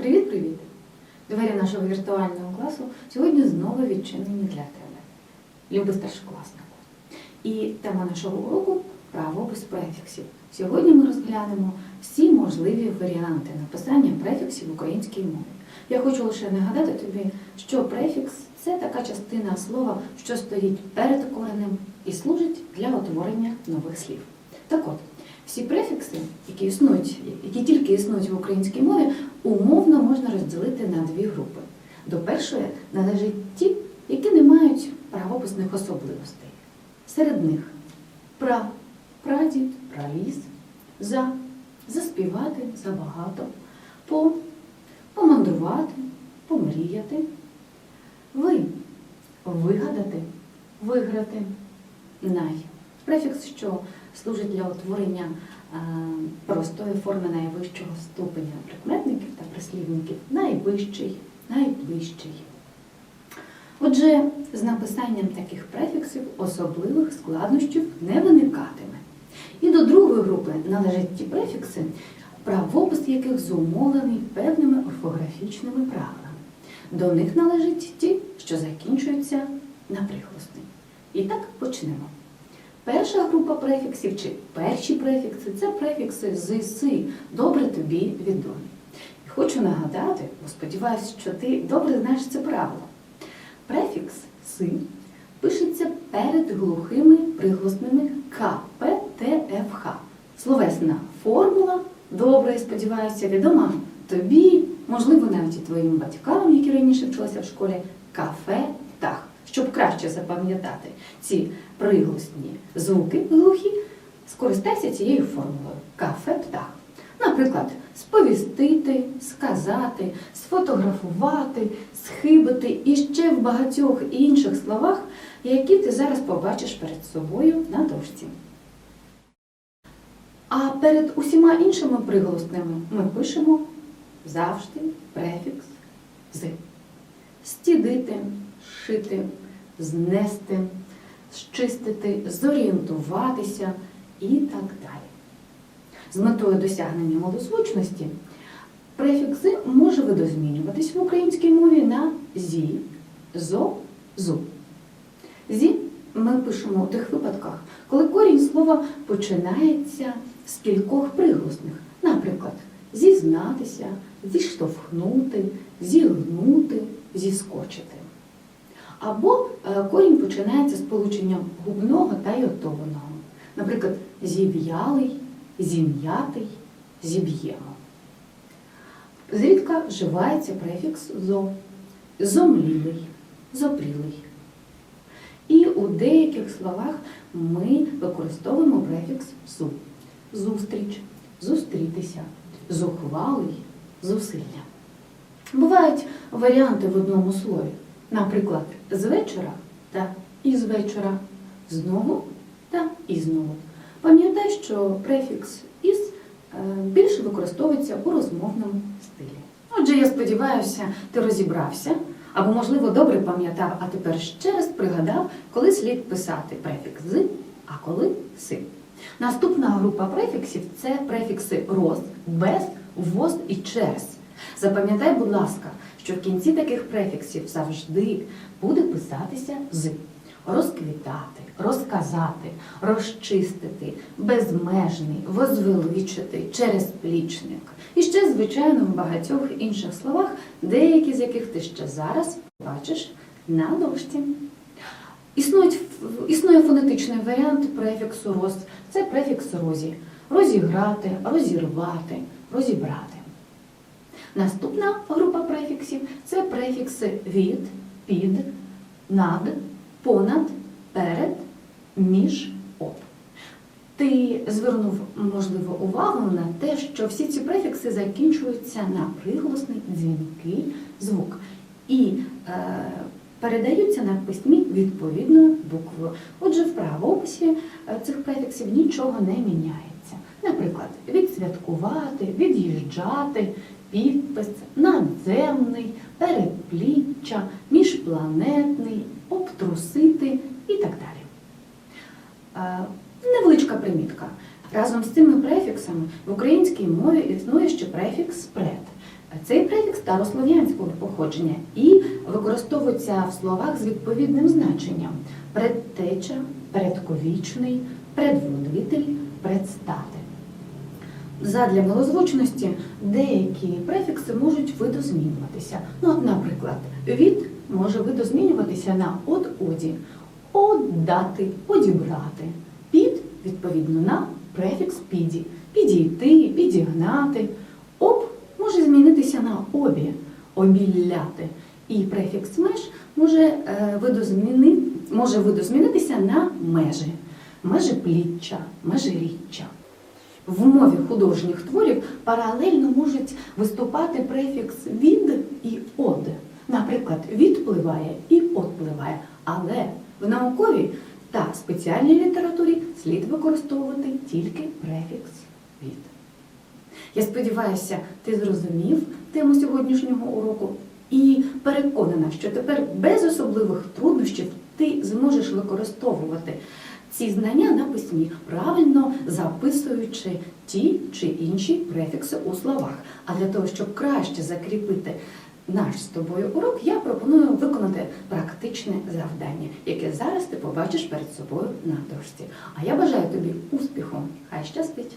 Привіт-привіт! Двері нашого віртуального класу сьогодні знову відчинені для тебе, любий старшокласнику. І тема нашого уроку правопис префіксів. Сьогодні ми розглянемо всі можливі варіанти написання префіксів в українській мові. Я хочу лише нагадати тобі, що префікс це така частина слова, що стоїть перед коренем і служить для утворення нових слів. Так от, всі префікси, які існують, які тільки існують в українській мові, умовно можна розділити на дві групи. До першої належать ті, які не мають правописних особливостей. Серед них пра, прадід, праліс, за, заспівати, забагато, по, помандрувати, помріяти, ви, вигадати, виграти, най. Префікс, що служить для утворення е, простої форми найвищого ступеня прикметників та прислівників найвищий, найближчий. Отже, з написанням таких префіксів особливих складнощів не виникатиме. І до другої групи належать ті префікси, правопис яких зумовлений певними орфографічними правилами. До них належать ті, що закінчуються на приголосний. І так почнемо. Перша група префіксів чи перші префікси це префікси з си, добре тобі відомі. І хочу нагадати, бо сподіваюся, що ти добре знаєш це правило. Префікс си пишеться перед глухими приголосними К, П, Т, Ф, Х. Словесна формула, добре, сподіваюся, відома тобі, можливо, навіть і твоїм батькам, які раніше вчилися в школі, кафе, птах. Щоб краще запам'ятати ці приголосні звуки глухі, скористайся цією формулою кафе птах. Наприклад, сповістити, сказати, сфотографувати, схибити і ще в багатьох інших словах, які ти зараз побачиш перед собою на дошці. А перед усіма іншими приголосними ми пишемо завжди префікс з. Стідити, шити, знести, зчистити, зорієнтуватися і так далі. З метою досягнення малозвучності префікс «зи» може видозмінюватись в українській мові на зі, зо, зу. Зі ми пишемо у тих випадках, коли корінь слова починається з кількох приголосних. Наприклад, зізнатися, зіштовхнути, зігнути, зіскочити. Або е, корінь починається з полученням губного та йотованого. Наприклад, зів'ялий, зім'ятий, зіб'ємо. Зрідка вживається префікс зо, зомлілий, зопрілий. І у деяких словах ми використовуємо префікс зу. Зустріч, зустрітися, зухвалий, зусилля. Бувають варіанти в одному слові. Наприклад, з вечора та із вечора, знову та і знову. Пам'ятай, що префікс із е, більше використовується у розмовному стилі. Отже, я сподіваюся, ти розібрався, або, можливо, добре пам'ятав, а тепер ще раз пригадав, коли слід писати префікс з, а коли си. Наступна група префіксів це префікси роз, без, воз і через. Запам'ятай, будь ласка, що в кінці таких префіксів завжди буде писатися з розквітати, розказати, розчистити, безмежний, возвеличити, через плічник. І ще, звичайно, в багатьох інших словах, деякі з яких ти ще зараз бачиш на дошці. Існують, існує фонетичний варіант префіксу роз. Це префікс розі. Розіграти, розірвати, розібрати. Наступна група префіксів це префікси від, під, над, понад, перед, між, об. Ти звернув, можливо, увагу на те, що всі ці префікси закінчуються на приголосний дзвінкий звук і е, передаються на письмі відповідною буквою. Отже, в правописі е, цих префіксів нічого не міняється. Наприклад, відсвяткувати, від'їжджати, підпис, надземний, передпліччя, міжпланетний, обтрусити і так далі. Е, Невеличка примітка. Разом з цими префіксами в українській мові існує ще префікс пред. Цей префікс старослов'янського походження і використовується в словах з відповідним значенням: предтеча, предковічний, предводитель, предстати. Задля милозвучності деякі префікси можуть видозмінюватися. Ну, наприклад, від може видозмінюватися на от оді, оддати, одібрати. Під відповідно на префікс піді, підійти, підігнати. Об може змінитися на обі, обілляти. І префікс меж може, е, видозмінитися на межі, межепліччя, межиріччя. В мові художніх творів паралельно можуть виступати префікс від і од. Наприклад, відпливає і отпливає. Але в науковій та спеціальній літературі слід використовувати тільки префікс від. Я сподіваюся, ти зрозумів тему сьогоднішнього уроку і переконана, що тепер без особливих труднощів ти зможеш використовувати ці знання на письмі, правильно записуючи ті чи інші префікси у словах. А для того, щоб краще закріпити наш з тобою урок, я пропоную виконати практичне завдання, яке зараз ти побачиш перед собою на дошці. А я бажаю тобі успіху. Хай щастить!